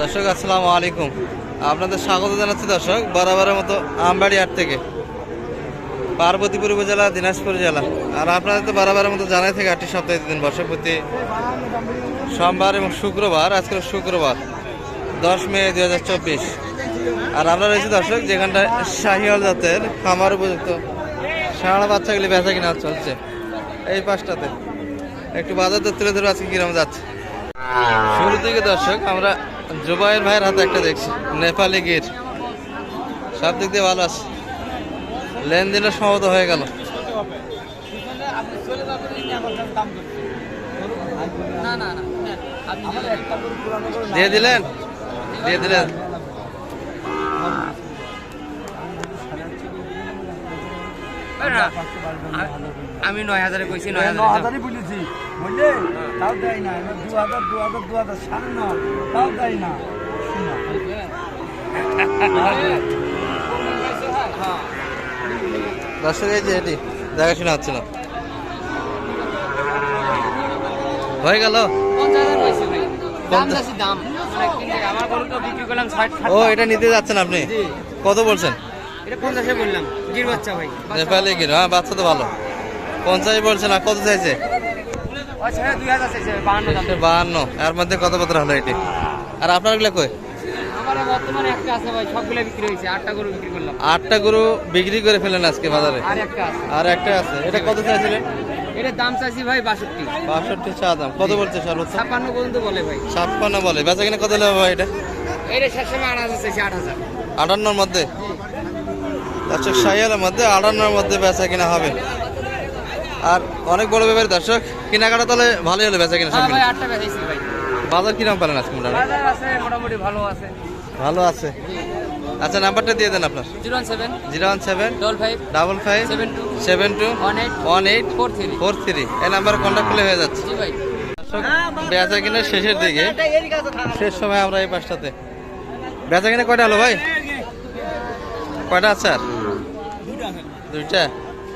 দর্শক, আসসালামু আলাইকুম। আপনাদের স্বাগত জানাচ্ছি দর্শক, বরাবরের মতো আমবাড়ি হাট থেকে। পার্বতীপুর উপজেলা, দিনাজপুর জেলা। আর আপনাদের তো বরাবরের মতো জানাই থেকে আটটি সপ্তাহে দিন বর্ষা প্রতি সোমবার এবং শুক্রবার আজকে শুক্রবার, দশ মে দুই হাজার চব্বিশ। আর আমরা রয়েছি দর্শক, যেখানটায় শাহিওয়াল জাতের খামার উপযুক্ত সারা বাচ্চাগুলি বেচা কিনা চলছে। এই পাশটাতে। একটু বাজার দর তুলে ধরে আজকে কিরম যাচ্ছে। শুরু থেকে দর্শক, আমরা জুবাইর ভাইয়ের হাতে একটা দেখছি নেপালি গির। সব দিক দিয়ে ভালো আছে। লেনদেনের সমাপ্ত হয়ে গেল। দিয়ে দিলেন? দিয়ে দিলেন। আমি নয় হাজারে কইছি নয় হাজারে বলেছি। বুঝলে তাও দেয় না। এবার দু হাজার দু হাজার দু হাজার সাড়ে ন তাও দেয় না। দর্শক এই যে এটি দেখাশোনা হচ্ছে না হয়ে গেল? ও এটা নিতে যাচ্ছেন আপনি? কত বলছেন? এটা পঞ্চাশে বললাম। গির বাচ্চা ভাই। নেপালি গির হ্যাঁ বাচ্চা তো ভালো। পঞ্চাশ বলছেন আর কত চাইছে আচ্ছা হ্যাঁ দুই হাজার চাইছে বাহান্ন দাম। এর মধ্যে কত পত্র হলো এটি? আর আপনারগুলা কই আটটা গরু বিক্রি করে ফেলেন আজকে বাজারে? আর একটা আছে। এটা কত চাইছিলেন? এটার দাম চাইছি ভাই বাষট্টি। বাষট্টি চা দাম। কত বলছে সর্বোচ্চ? ছাপ্পান্ন পর্যন্ত বলে ভাই। ছাপ্পান্ন বলে। বেচা কিনা কত ভাই এটা? এটা শেষ সময় আট হাজার চাইছি আট হাজার। আটান্নর মধ্যে? সাইয়ালের মধ্যে আটান্নর মধ্যে বেচা কিনা হবে। আর অনেক বড় ব্যাপারে দর্শক কেনাকাটা তাহলে ভালোই হলো বেচা কিনা হ্যাঁ ভাই বাজার কিরম পেলেন আজকে মোটামুটি? ভালো আছে। ভালো আছে। আচ্ছা নাম্বারটা দিয়ে দেন আপনার। Zero one seven. Zero one seven. Double five. Double five. Seven two. Seven two. One eight. One eight. Four three. Four three. এই নাম্বারে কন্ট্যাক্ট করলে হয়ে যাচ্ছে। বেচা কিনা শেষের দিকে শেষ সময় আমরা এই পাশটাতে। বেচা কিনা কয়টা হলো ভাই? কয়টা আছে আর? দুইটা।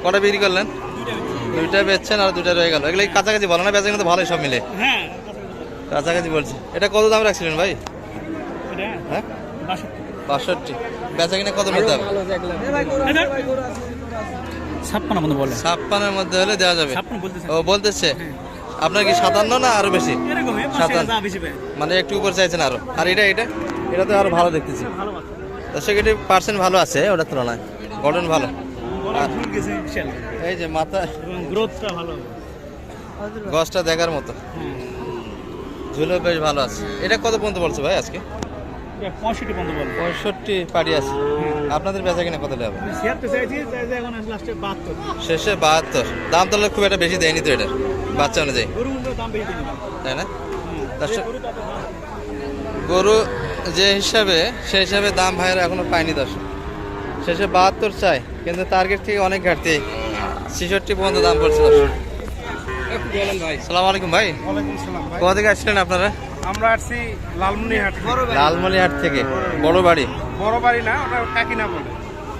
কটা বিক্রি করলেন? দুইটা বেচছেন আর দুইটা রয়ে গেল। এগুলো কাছাকাছি বলো না বেচা কিনা তো ভালোই সব মিলে। হ্যাঁ কাছাকাছি বলছি। এটা কত দাম রাখছিলেন ভাই? এটা হ্যাঁ? বাষট্টি। বেচা কিনা কত নিতে হবে? ছাপ্পান্ন বলে। ছাপ্পান্নের মধ্যে হলে দেওয়া যাবে। ও বলতেছে। আপনার কি সাতান্ন না আরও বেশি? সাতান্ন। মানে একটু উপর চাইছেন আরও। আর এটা এটা? এটা তো আরও ভালো দেখতেছি। ভালো আছে দর্শক এটি পার্সেন্ট ভালো আছে ওটার তুলনায়। গঠন ভালো। এই যে মাথা। গ্রোথটা ভালো গছটা দেখার মতো। হ্যাঁ। ঝুলো বেশ ভালো আছে। এটা কত পর্যন্ত বলছে ভাই আজকে? পঁয়ষট্টি পর্যন্ত বলে পঁয়ষট্টি পাড়ি আছে। আপনাদের বেচা কিনা কত বাহাত্তর। শেষে বাহাত্তর। দাম তাহলে খুব একটা বেশি দেয়নি তো এটা। বাচ্চা অনুযায়ী। তাই না? গরু যে হিসাবে সেই হিসাবে দাম ভাইয়েরা এখনও পায়নি দর্শক। শেষে বাহাত্তর চাই কিন্তু টার্গেট থেকে অনেক ঘাটতি। ছেষট্টি পর্যন্ত দাম পড়ছে সালাম আলাইকুম ভাই। কোথা থেকে আসছিলেন আপনারা? আমরা আসছি লালমনিহাট লালমনিহাট থেকে বড় বাড়ি। বড় বাড়ি না ওটা কাকিনা বলে।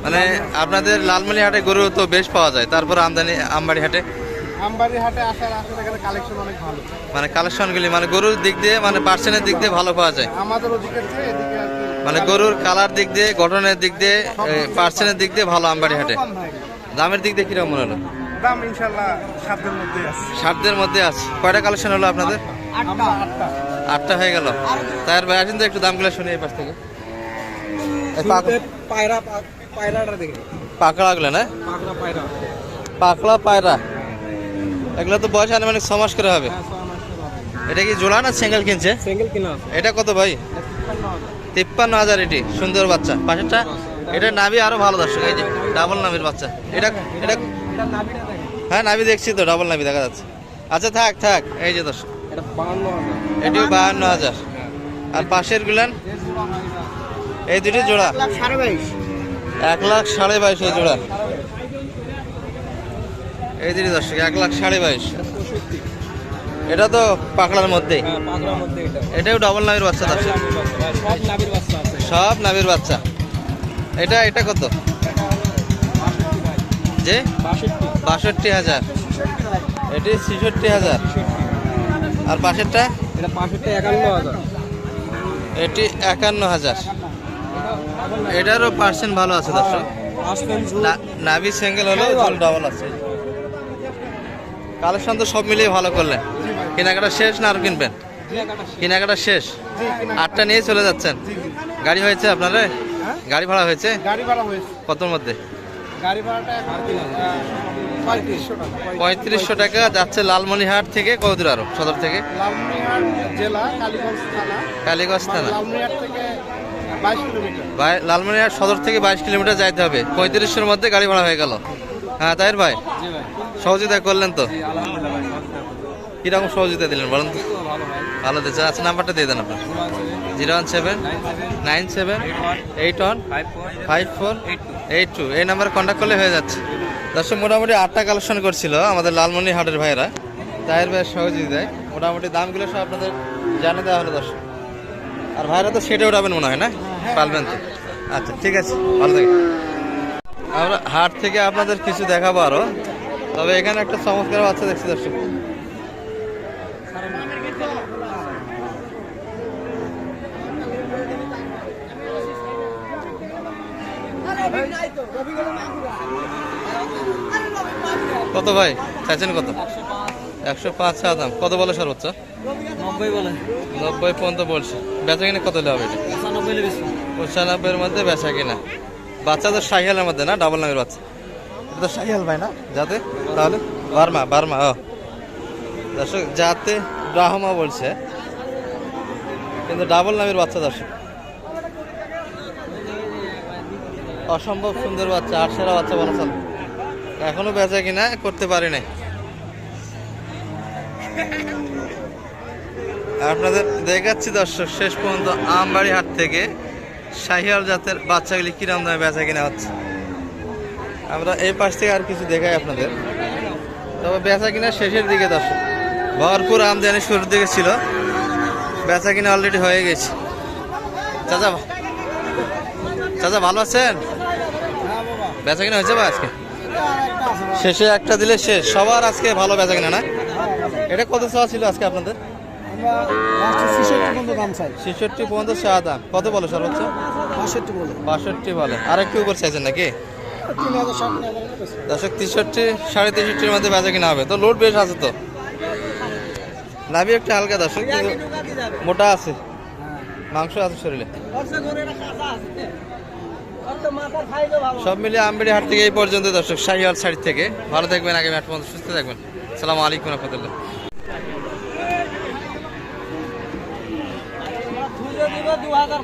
মানে আপনাদের লালমনিহাটে গরু তো বেশ পাওয়া যায় তারপর আমদানি আমবাড়ি হাটে আমবাড়ি হাটে আসার আসলে এখানে কালেকশন অনেক ভালো। মানে কালেকশনগুলি মানে গরুর দিক দিয়ে মানে পার্সেন্টের দিক দিয়ে ভালো পাওয়া যায়। আমাদের ওদিকে এদিকে মানে গরুর কালার দিক দিয়ে গঠনের দিক দিয়ে পার্সেন্টের দিক দিয়ে ভালো আমবাড়ি হাটে। দামের দিক দিয়ে কীরকম মনে হলো? দাম ইনশাল্লাহ সাধ্যের মধ্যে আছে। ষাটদের মধ্যে আছে। কয়টা কালেকশন হলো আপনাদের? আটটা। আটটা আটটা হয়ে গেল। তার ভাই আসেন তো একটু দামগুলো শুনি এই পাশ থেকে। পাক- পায়রা পায়রাটা দেখে। পাকড়াগুলো না? পাকড়া পায়রা। পাকড়া পায়রা। এগুলো তো বয়স আনুমানিক ছ মাস করে হবে। এটা কি জোড়া না সিঙ্গেল কিনছে? সিঙ্গেল কিনা এটা কত ভাই? তিপ্পান্ন হাজার এটি সুন্দর বাচ্চা। পাশেরটা এটা নাভি আরও ভালো দর্শক এই যে ডাবল নাভির বাচ্চা। এটা এটা হ্যাঁ নাভি দেখছি তো ডাবল নাভি দেখা যাচ্ছে। আচ্ছা থাক থাক এই যে দর্শক। এটিও বাহান্ন হাজার। আর পাশের গুলান এই দুটি জোড়া। এক লাখ সাড়ে বাইশ। এই জোড়া। এই দুটি দর্শক এক লাখ সাড়ে বাইশ। এটা তো পাকড়ার মধ্যেই। হ্যাঁ মধ্যে এটাও ডাবল নাভির বাচ্চা দর্শক। সব নাবির বাচ্চা এটা এটা কত? যে? বাষট্টি হাজার। এটি ছেষট্টি হাজার। আর পাশেরটা? এটা একান্ন হাজার। এটারও পার্সেন্ট ভালো আছে দর্শক। না- নাভি সিঙ্গেল হলেও ঝোল ডাবল আছে। কালেকশন তো সব মিলিয়ে ভালো করলেন। কেনাকাটা শেষ না আর কিনবেন? কেনাকাটা শেষ। আটটা নিয়ে চলে যাচ্ছেন। গাড়ি হয়েছে আপনার গাড়ি ভাড়া হয়েছে? গাড়ি ভাড়া হয়েছে। কতর মধ্যে? গাড়ি ভাড়াটা পঁয়ত্রিশশো টাকা। যাচ্ছে লালমনিহাট থেকে কতদূর আরও? সদর থেকে? কালীগঞ্জ থানা। লালমনিরহাট সদর থেকে বাইশ কিলোমিটার যাইতে হবে। পঁয়ত্রিশশোর মধ্যে গাড়ি ভাড়া হয়ে গেল। হ্যাঁ তাই ভাই? ভাই। সহযোগিতা করলেন তো? কীরকম সহযোগিতা দিলেন বলেন তো? ভালো দিচ্ছে। আচ্ছা নাম্বারটা দিয়ে দেন আপনার। Zero one seven, nine seven, eight one, five four, eight two. এই নাম্বারে কন্ট্যাক্ট করলে হয়ে যাচ্ছে। দর্শক, মোটামুটি আটটা কালেকশন করছিল আমাদের লালমনি হাটের ভাইরা তাহের ভাইয়ের সহযোগিতায় মোটামুটি দামগুলো সব আপনাদের জানিয়ে দেওয়া হলো দর্শক। আর ভাইরা তো সেটা উঠাবেন মনে হয়, না? পারবেন তো। আচ্ছা ঠিক আছে। ভালো থাকেন। আমরা হাট থেকে আপনাদের কিছু দেখাবো আরও তবে এখানে একটা চমৎকার বাচ্চা দেখছি দর্শক। কত ভাই? চাইছেন কত? একশো পাঁচ চা দাম। কত বলে সর্বোচ্চ? নব্বই বলে। নব্বই পর্যন্ত বলছে। বেচা কিনা কত হবে এটা? পঁচানব্বইয়ের মধ্যে বেচা কিনা। বাচ্চা তো সাইকেলের মধ্যে না? ডাবল নামের বাচ্চা। এটা তো সাইকেল ভাই না? যাতে? তাহলে? বার্মা বার্মা ও। দর্শক যাতে ব্রাহ্মা বলছে কিন্তু ডাবল নামের বাচ্চা দর্শক। অসম্ভব সুন্দর বাচ্চা আটশোরা বাচ্চা বলা চলে এখনও বেচা কিনা, করতে পারি নাই। আপনাদের দেখাচ্ছি দর্শক, শেষ পর্যন্ত আমবাড়ি হাট থেকে শাহিয়াল জাতের বাচ্চাগুলি কিরম দামে বেচা কিনা হচ্ছে। আমরা এই পাশ থেকে আর কিছু দেখাই আপনাদের। তবে বেচা কিনা শেষের দিকে দর্শক, ভরপুর আমদানি শুরুর দিকে ছিল। বেচা কিনা অলরেডি হয়ে গেছে। চাচা চাচা, ভালো আছেন? বেচা কিনা হয়েছে বা আজকে? শেষে একটা দিলে শেষ। সবার আজকে ভালো বেচা কিনা, না? এটা কত চাওয়া ছিল আজকে আপনাদের? কত সর্বোচ্চ? বলে। আর একটু উপর চাইছেন দশক সাড়ে মধ্যে বেচা কিনা হবে। তো লোড বেশ আছে তো। লাভি হালকা কিন্তু মোটা আছে। মাংস আছে শরীরে। সব মিলে আমবেড়ি হাট থেকে এই পর্যন্ত দর্শক শাহিওয়াল সাইড থেকে। ভালো থাকবেন আগে ম্যাট পর্যন্ত সুস্থ থাকবেন। সালাম আলাইকুম রহমতুল্লাহ। দু হাজার